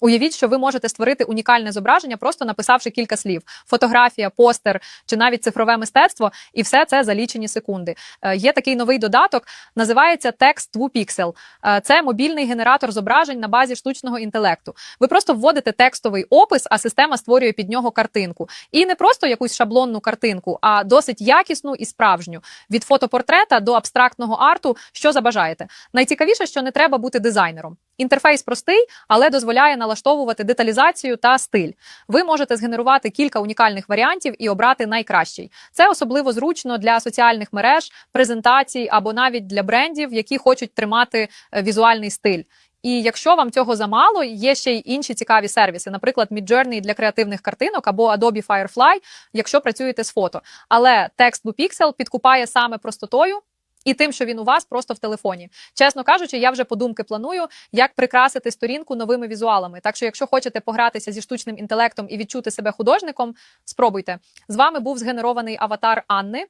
Уявіть, що ви можете створити унікальне зображення, просто написавши кілька слів: фотографія, постер чи навіть цифрове мистецтво, і все це за лічені секунди. Е, Є такий новий додаток, називається 2 Pixel. Е, Це мобільний генератор зображень на базі штучного інтелекту. Ви просто вводите текстовий опис, а система створює під нього картинку. І не просто якусь шаблонну картинку, а досить якісну і справжню. Від фотопортрета до абстрактного арту, що забажаєте. Найцікавіше, що не треба бути дизайнером. Інтерфейс простий, але дозволяє налаштовувати деталізацію та стиль. Ви можете згенерувати кілька унікальних варіантів і обрати найкращий. Це особливо зручно для соціальних мереж, презентацій або навіть для брендів, які хочуть тримати е, візуальний стиль. І якщо вам цього замало, є ще й інші цікаві сервіси, наприклад, Midjourney для креативних картинок або Adobe Firefly, якщо працюєте з фото. Але текст Pixel підкупає саме простотою. І тим, що він у вас просто в телефоні. Чесно кажучи, я вже подумки планую, як прикрасити сторінку новими візуалами. Так що, якщо хочете погратися зі штучним інтелектом і відчути себе художником, спробуйте. З вами був згенерований аватар Анни.